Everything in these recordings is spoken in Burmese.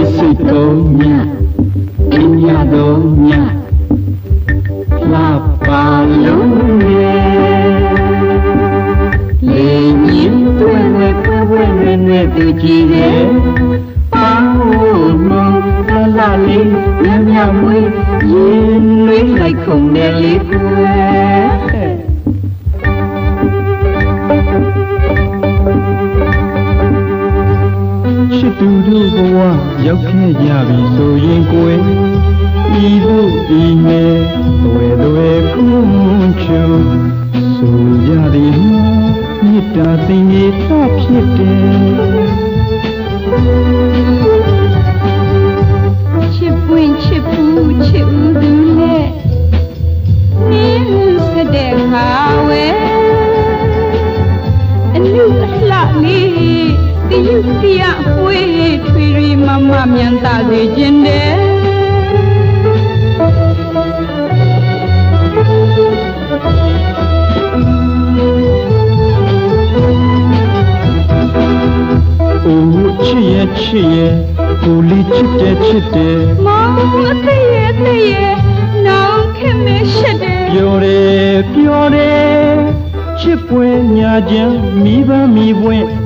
Isiknya သူကြည့်ရဲ့ပေါင်းမလာလာလေးညံ့ညံ့မွေးရင်နှွေးလိုက်ခုန်တယ်လေးကွယ်ချစ်သူတို့ဘဝရောက်ခဲ့ကြပြီဆိုရင်ကိုယ်ဤတို့ဤနဲ့သွယ်သွယ်ကုန်းချုံဆိုကြသည်မေတ္တာသင်္ကေတဖြစ်တယ် တယူတရားဝေးထွေရီမမမြန်သာစေခြင်းတဲ့အိုးချစ်ရဲ့ချစ်ရဲ့ကိုလေးချစ်တယ်ချစ်တယ်မောင်အသေးရဲ့အသေးရဲ့နောင်ခင်မရှိတဲ့ပြောတယ်ပြောတယ်ချစ်ပွဲညာချမ်းမိဘမိဘွဲ့စင်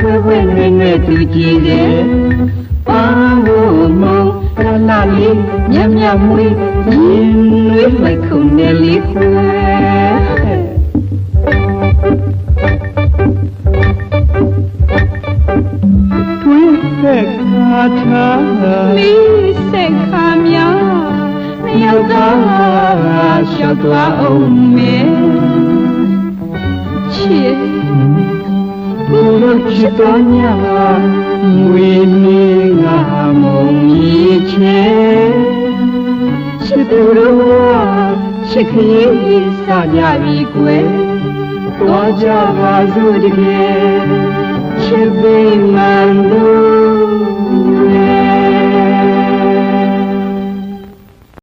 တွေ့တွေ့ဖွဲဖွဲနဲ့နဲ့သူကြည့်တယ်ပါလို့မောင်ရလာလေးညံ့ညံ့မွေးရင်နွေးလိုက်ခုန်နေလေးခွဲတွင်တဲ့ခါထားလီစက်ခါများနှစ်ယောက်ကရှောက်သွားအောင်မေချစ်ဘုရား ချစ်တော်ညာငွေနေငါမုံကြီးချေချစ်သူတော်ချစ်ခရီးစကြပြီကွယ်တော်ကြပါစို့တကယ်ချစ်သိမှန်တ